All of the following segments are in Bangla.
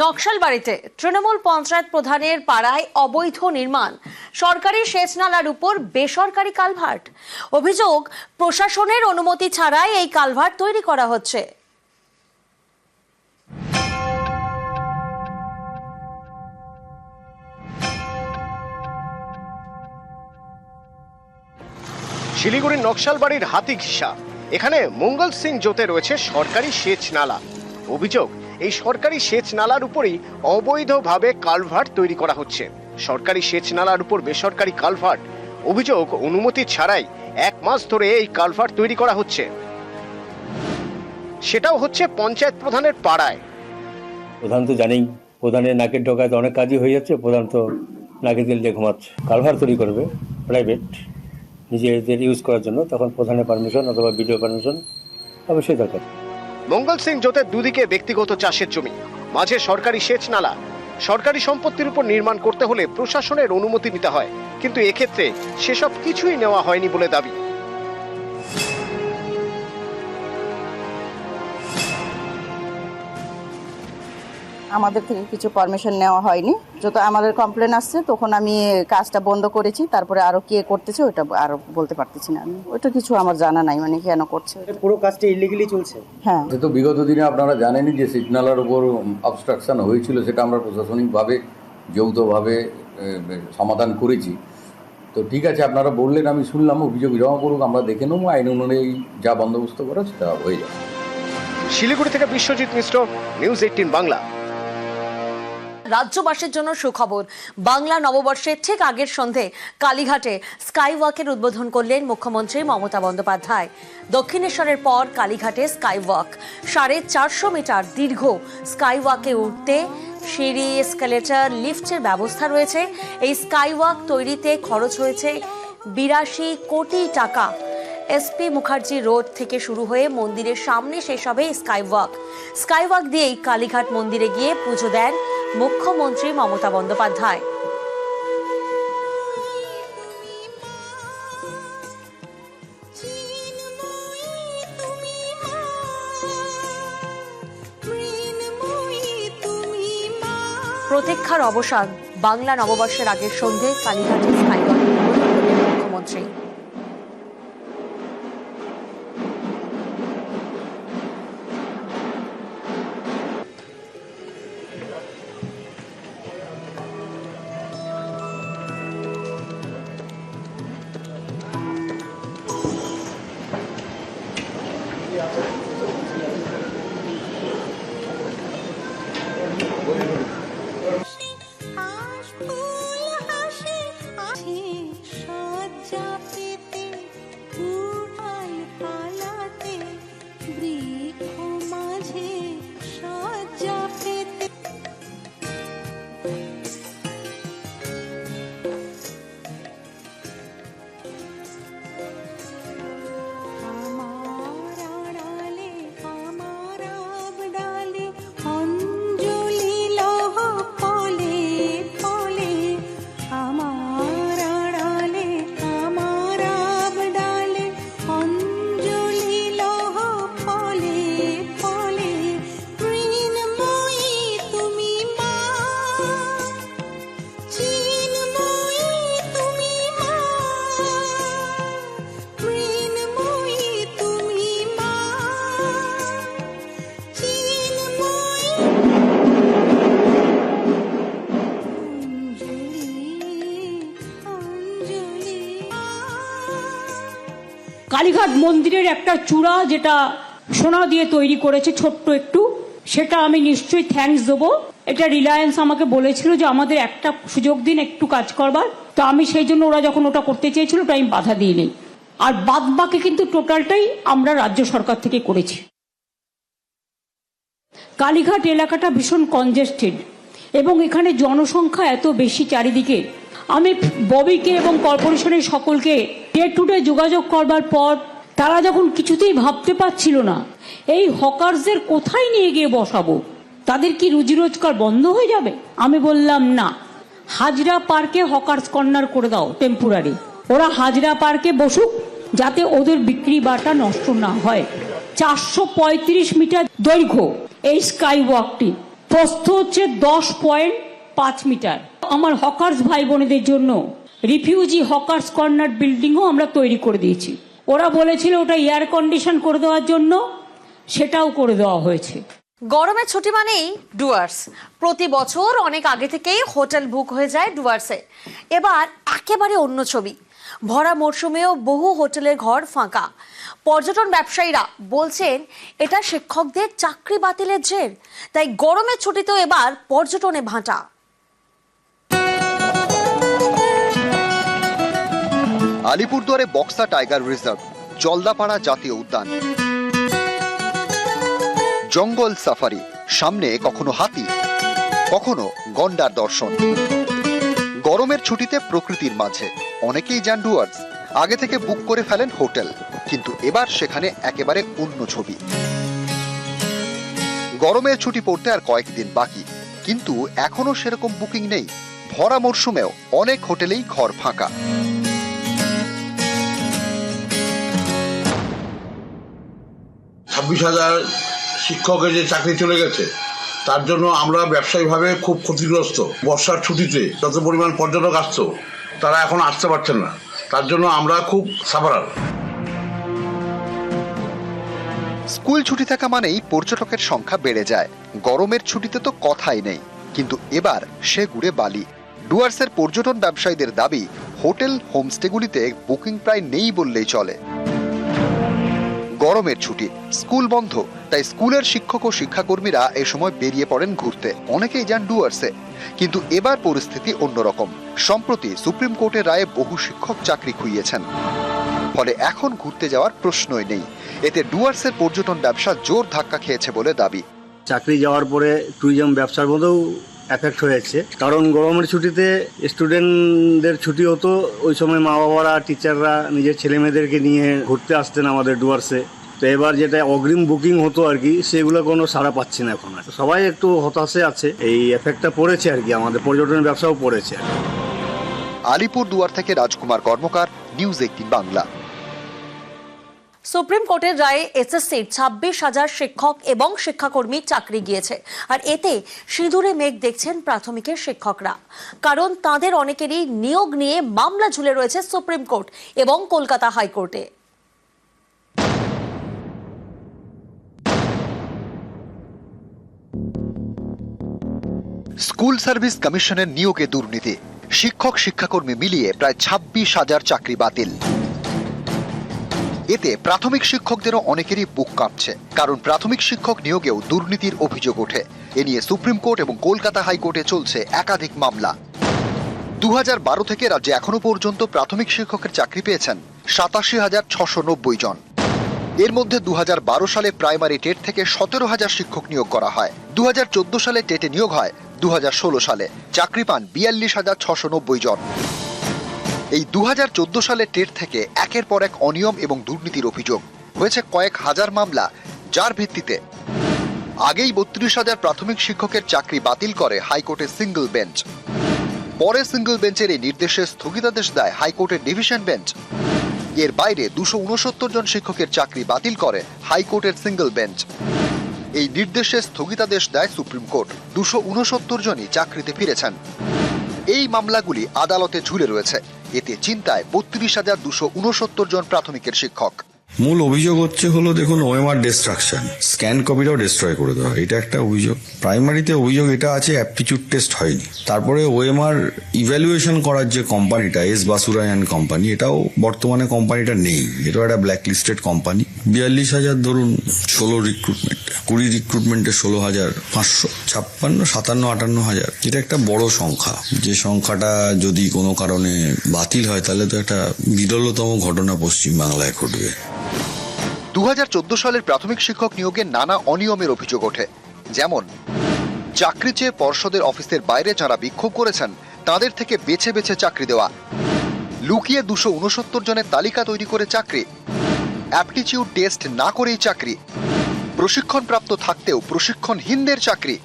নকশালবাড়িতে তৃণমূল পঞ্চায়েত প্রধানের পাড়ায় অবৈধ নির্মাণ। সরকারি সেচ নালার উপর বেসরকারি কালভার্ট। অভিযোগ, প্রশাসনের অনুমতি ছাড়াই এই কালভার্ট তৈরি করা হচ্ছে। শিলিগুড়ির নকশালবাড়ির হাতি ঘিসা এখানে মঙ্গল সিং জোতে রয়েছে সরকারি সেচ নালা। অভিযোগ এই সরকারি সেচ নালার উপরেই অবৈধভাবে কালভার্ট তৈরি করা হচ্ছে। সরকারি সেচ নালার উপর বেসরকারি কালভার্ট অভিযোগ অনুমতি ছাড়াই এক মাস ধরে এই কালভার্ট তৈরি করা হচ্ছে। সেটাও হচ্ছে পঞ্চায়েত প্রধানের পাড়ায়। প্রধান তো জানেই, প্রধানের নাকের ডোকায় তো অনেক কাজই হয়ে যাচ্ছে, প্রধান তো নাকে তেল দিয়ে ঘুমাচ্ছে। কালভার তৈরি করবে প্রাইভেট নিজেদের ইউজ করার জন্য, তখন প্রধানের পারমিশন অথবা ভিডিও পারমিশন অবশ্যই দরকার। মঙ্গল সিং জোতের দুদিকে ব্যক্তিগত চাষের জমি। মাঝে সরকারি সেচ নালা। সরকারি সম্পত্তির উপর নির্মাণ করতে হলে প্রশাসনের অনুমতি নিতে হয়। কিন্তু এক্ষেত্রে সেসব কিছুই নেওয়া হয়নি বলে দাবি। আমাদের থেকে কিছু পারমিশন নেওয়া হয়নি। যত আমাদের কমপ্লেন আসছে তখন আমি কাজটা বন্ধ করেছি তারপরে আরও কে করতেছে ওটা আরও বলতে পারতেছি না আমি। ওটা কিছু আমার জানা নাই মানে কেন করছে পুরো কাজটা ইলিগালি চলছে? হ্যাঁ। সে তো বিগত দিনে আপনারা জানেনই যে সিগনালের উপর অবস্ট্রাকশন হয়েছিল সেটা আমরা প্রশাসনিকভাবে যৌথভাবে সমাধান করেছি। তো ঠিক আছে আপনারা বললেন আমি শুনলাম অভিযোগ জমা করুক আমরা দেখে নেব আইন অনুযায়ী যা বন্দোবস্ত করা সেটা হয়ে যাবে। শিলিগুড়ি থেকে বিশ্বজিৎ মিশ্র নিউজ এইটিন বাংলা। রাজ্যবাসীর জন্য সুখবর। বাংলা নববর্ষের ঠিক আগের সন্ধে কালীঘাটে স্কাই ওয়াকের উদ্বোধন করলেন মুখ্যমন্ত্রী মমতা বন্দ্যোপাধ্যায়। দক্ষিণেশ্বরের পর কালীঘাটে স্কাই ওয়াক সাড়ে চারশো মিটার দীর্ঘ স্কাই ওয়াকে উঠতে সিঁড়ি, এসকালেটার, লিফটের ব্যবস্থা রয়েছে। এই স্কাই ওয়াক তৈরিতে খরচ হয়েছে বিরাশি কোটি টাকা। এসপি মুখার্জি রোড থেকে শুরু হয়ে মন্দিরের সামনে শেষ হবে স্কাইওয়াক। স্কাইওয়াক দিয়েই কালীঘাট মন্দিরে গিয়ে পুজো দেন মুখ্যমন্ত্রী মমতা বন্দ্যোপাধ্যায়। প্রতীক্ষার অবসান বাংলা নববর্ষের আগের সন্ধে কালীঘাটে স্থায়ী মুখ্যমন্ত্রী Ooh. কালীঘাট মন্দিরের একটা চূড়া যেটা সোনা দিয়ে তৈরি করেছে ছোট্ট একটু, সেটা আমি নিশ্চয়ই থ্যাঙ্কস দেবো। এটা রিলায়েন্স আমাকে বলেছিল যে আমাদের একটা সুযোগ দিন, একটু কাজ করবার। তো আমি সেই জন্য ওরা যখন ওটা করতে চেয়েছিল, ওটা আমি বাধা দিইনি। আর বাদ বাকি কিন্তু টোটালটাই আমরা রাজ্য সরকার থেকে করেছি। কালীঘাট এলাকাটা ভীষণ কনজেস্টেড এবং এখানে জনসংখ্যা এত বেশি চারিদিকে আমি ববিকে এবং কর্পোরেশনের সকলকে ডে টু ডে যোগাযোগ করবার পর তারা যখন কিছুতেই ভাবতে পারছিল না, এই হকারসদের কোথায় নিয়ে গিয়ে বসাবো? তাদের কি রুজি রোজগার বন্ধ হয়ে যাবে? আমি বললাম, না। হাজরা পার্কে হকার্স কর্নার করে দাও টেম্পোরারি ওরা হাজরা পার্কে বসুক, যাতে ওদের বিক্রি বাটা নষ্ট না হয়। চারশো পঁয়ত্রিশ মিটার দৈর্ঘ্য, এই স্কাই ওয়াকটি প্রস্থ হচ্ছে দশ পয়েন্ট পাঁচ মিটার। আমার হকার্স ভাই বোনেদের জন্য রিফিউজি হকার্স কর্নার বিল্ডিংও আমরা তৈরি করে দিয়েছি। ওরা বলেছিল ওটা এয়ার কন্ডিশন করে দেওয়ার জন্য, সেটাও করে দেওয়া হয়েছে। গরমের ছুটি মানেই ডুয়ার্স। প্রতি বছর অনেক আগে থেকেই হোটেল বুক হয়ে যায় ডুয়ার্সে। এবার একেবারে অন্য ছবি। ভরা মরশুমেও বহু হোটেলের ঘর ফাঁকা। পর্যটন ব্যবসায়ীরা বলছেন, এটা শিক্ষকদের চাকরি বাতিলের জের। তাই গরমের ছুটিতেও এবার পর্যটনে ভাঁটা। আলিপুরদুয়ারে বক্সা টাইগার রিজার্ভ, জলদাপাড়া জাতীয় উদ্যান। জঙ্গল সাফারি, সামনে কখনো হাতি, কখনো গন্ডার দর্শন। গরমের ছুটিতে প্রকৃতির মাঝে, অনেকেই যান ডুয়ার্স, আগে থেকে বুক করে ফেলেন হোটেল, কিন্তু এবার সেখানে একেবারে অন্য ছবি। গরমের ছুটি পড়তে আর কয়েকদিন বাকি, কিন্তু এখনও সেরকম বুকিং নেই, ভরা মরশুমেও অনেক হোটেলেই ঘর ফাঁকা। ছাব্বিশ হাজার শিক্ষকের যে চাকরি চলে গেছে, তার জন্য আমরা ব্যবসায়ীভাবে খুব ক্ষতিগ্রস্ত। বর্ষার ছুটিতে যত পরিমাণ পর্যটক আসতো, তারা এখন আসতে পারছেন না। তার জন্য আমরা খুব সাফারার স্কুল ছুটি থাকা মানেই পর্যটকের সংখ্যা বেড়ে যায়। গরমের ছুটিতে তো কথাই নেই। কিন্তু এবার সে গুড়ে বালি। ডুয়ার্সের পর্যটন ব্যবসায়ীদের দাবি, হোটেল হোমস্টেগুলিতে বুকিং প্রায় নেই বললেই চলে। গরমের ছুটি। স্কুল বন্ধ, তাই স্কুলের শিক্ষক ও শিক্ষাকর্মীরা এ সময় বেরিয়ে পড়েন ঘুরতে। অনেকেই যান ডুয়ার্সে। কিন্তু এবার পরিস্থিতি অন্যরকম। সম্প্রতি সুপ্রিম কোর্টের রায়ে বহু শিক্ষক চাকরি খুইয়েছেন। ফলে এখন ঘুরতে যাওয়ার প্রশ্নই নেই। এতে ডুয়ার্সের পর্যটন ব্যবসা জোর ধাক্কা খেয়েছে বলে দাবি। চাকরি যাওয়ার পরে ট্যুরিজম ব্যবসার মধ্যেও এফেক্ট হয়েছে। কারণ গরমের ছুটিতে স্টুডেন্টদের ছুটি হতো ওই সময় মা বাবারা টিচাররা নিজের ছেলে মেয়েদেরকে নিয়ে ঘুরতে আসতেন আমাদের ডুয়ার্সে। তো এবার যেটা অগ্রিম বুকিং হতো আর কি সেগুলো কোনো সাড়া পাচ্ছি না এখন আর। সবাই একটু হতাশে আছে এই এফেক্টটা পড়েছে আর কি আমাদের পর্যটন ব্যবসাও পড়েছে আলিপুর দুয়ার থেকে Rajkumar Karmakar News eighteen Bangla. Supreme কোর্টের রায়ে এসএসসির ছাব্বিশ হাজার শিক্ষক এবং শিক্ষাকর্মী চাকরি গিয়েছে আর এতে সিঁদুরে মেঘ দেখছেন প্রাথমিকের শিক্ষকরা। কারণ তাদের অনেকেরই নিয়োগ নিয়ে মামলা ঝুলে রয়েছে সুপ্রিম কোর্ট এবং কলকাতা হাইকোর্টে। স্কুল সার্ভিস কমিশনের নিয়োগে দুর্নীতি। শিক্ষক, শিক্ষাকর্মী মিলিয়ে প্রায় ছাব্বিশ হাজার চাকরি বাতিল। এতে প্রাথমিক শিক্ষকদেরও অনেকেরই বুক কাঁপছে, কারণ প্রাথমিক শিক্ষক নিয়োগেও দুর্নীতির অভিযোগ ওঠে। এ নিয়ে সুপ্রিম কোর্ট এবং কলকাতা হাইকোর্টে চলছে একাধিক মামলা। দু বারো থেকে রাজ্যে এখনও পর্যন্ত প্রাথমিক শিক্ষকের চাকরি পেয়েছেন সাতাশি হাজার ছশো নব্বই জন। এর মধ্যে দু হাজার বারো সালে প্রাইমারি টেট থেকে সতেরো হাজার শিক্ষক নিয়োগ করা হয়। দু হাজার চোদ্দ সালে টেটে নিয়োগ হয় দু হাজার ষোলো সালে চাকরি পান বিয়াল্লিশ হাজার ছশো নব্বই জন। এই দু হাজার চোদ্দ সালে টেট থেকে একের পর এক অনিয়ম এবং দুর্নীতির অভিযোগ। হয়েছে কয়েক হাজার মামলা, যার ভিত্তিতে আগেই বত্রিশ হাজার প্রাথমিক শিক্ষকের চাকরি বাতিল করে হাইকোর্টের সিঙ্গল বেঞ্চ। পরে সিঙ্গল বেঞ্চের এই নির্দেশে স্থগিতাদেশ দেয় হাইকোর্টের ডিভিশন বেঞ্চ। এর বাইরে দুশো জন শিক্ষকের চাকরি বাতিল করে হাইকোর্টের সিঙ্গল বেঞ্চ। এই নির্দেশে স্থগিতাদেশ দেয় সুপ্রিম কোর্ট। দুশো উনসত্তর জনই চাকরিতে ফিরেছেন। এই মামলাগুলি আদালতে ঝুলে রয়েছে। এতে চিন্তায় বত্রিশ হাজার দুশো উনসত্তর জন প্রাথমিকের শিক্ষক। মূল অভিযোগ হচ্ছে হলো, দেখুন ওএমআর ডিস্ট্রাকশন স্ক্যান কপিটাও ডিস্ট্রয় করে দেওয়া এটা একটা অভিযোগ। প্রাইমারিতে অভিযোগ এটা আছে অ্যাপটিচিউড টেস্ট হয়নি। তারপরে ওএমআর ইভ্যালুয়েশন করার যে কোম্পানিটা এস বাসুরায়ন কোম্পানি এটাও বর্তমানে কোম্পানিটা নেই। এটাও একটা ব্ল্যাক লিস্টেড কোম্পানি বিয়াল্লিশ হাজার ধরুন, ষোলো রিক্রুটমেন্ট কুড়ি রিক্রুটমেন্টে ষোলো হাজার, পাঁচশো ছাপ্পান্ন, সাতান্ন, আটান্ন হাজার। এটা একটা বড় সংখ্যা। যে সংখ্যাটা যদি কোনো কারণে বাতিল হয়, তাহলে তো একটা বিরলতম ঘটনা পশ্চিমবাংলায় ঘটবে। দুহাজার চোদ্দ সালের প্রাথমিক শিক্ষক নিয়োগে নানা অনিয়মের অভিযোগ ওঠে। যেমন, চাকরি চেয়ে পর্ষদের অফিসের বাইরে যারা বিক্ষোভ করেছেন, তাদের থেকে বেছে বেছে চাকরি দেওয়া। লুকিয়ে দুশো উনসত্তর জনের তালিকা তৈরি করে চাকরি। অ্যাপটিচিউড টেস্ট না করেই চাকরি। প্রশিক্ষণপ্রাপ্ত থাকতেও প্রশিক্ষণহীনদের চাকরি।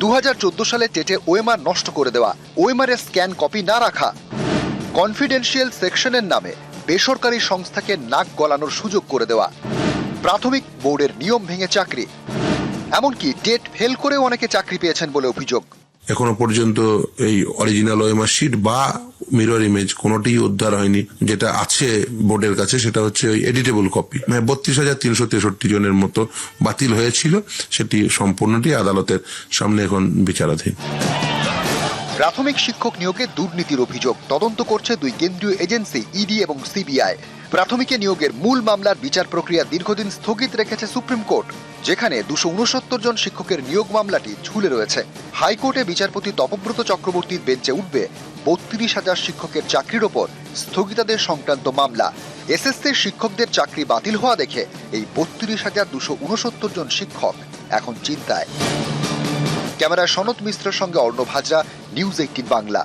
দু হাজার চোদ্দ সালে টেটে ওএমআর নষ্ট করে দেওয়া ওএমআর এর স্ক্যান কপি না রাখা। কনফিডেন্সিয়াল সেকশনের নামে বেসরকারি সংস্থাকে নাক গলানোর সুযোগ করে দেওয়া। প্রাথমিক বোর্ডের নিয়ম ভেঙে চাকরি। এমনকি টেট ফেল করেও অনেকে চাকরি পেয়েছেন বলে অভিযোগ। এখনও পর্যন্ত এই অরিজিনাল ওএমআর শিট বা মিরর ইমেজ কোনোটি উদ্ধার হয়নি। যেটা আছে বোর্ডের কাছে সেটা হচ্ছে ওই এডিটেবল কপি মানে বত্রিশ হাজার তিনশো তেষট্টি জনের মতো বাতিল হয়েছিল। সেটি সম্পূর্ণটি আদালতের সামনে এখন বিচারাধীন। প্রাথমিক শিক্ষক নিয়োগে দুর্নীতির অভিযোগ। তদন্ত করছে দুই কেন্দ্রীয় এজেন্সি ইডি এবং সিবিআই প্রাথমিকে নিয়োগের মূল মামলার বিচার প্রক্রিয়া দীর্ঘদিন স্থগিত রেখেছে সুপ্রিম কোর্ট, যেখানে দুশো জন শিক্ষকের নিয়োগ মামলাটি ঝুলে রয়েছে। হাইকোর্টে বিচারপতি তপব্রত চক্রবর্তীর বেঞ্চে উঠবে বত্রিশ হাজার শিক্ষকের চাকরির ওপর স্থগিতাদের সংক্রান্ত মামলা। এসএসসির শিক্ষকদের চাকরি বাতিল হওয়া দেখে এই বত্রিশ হাজার দুশো জন শিক্ষক এখন চিন্তায়। ক্যামেরায় সনদ মিশ্রের সঙ্গে অর্ণব হাজরা, নিউজ এইটিন বাংলা।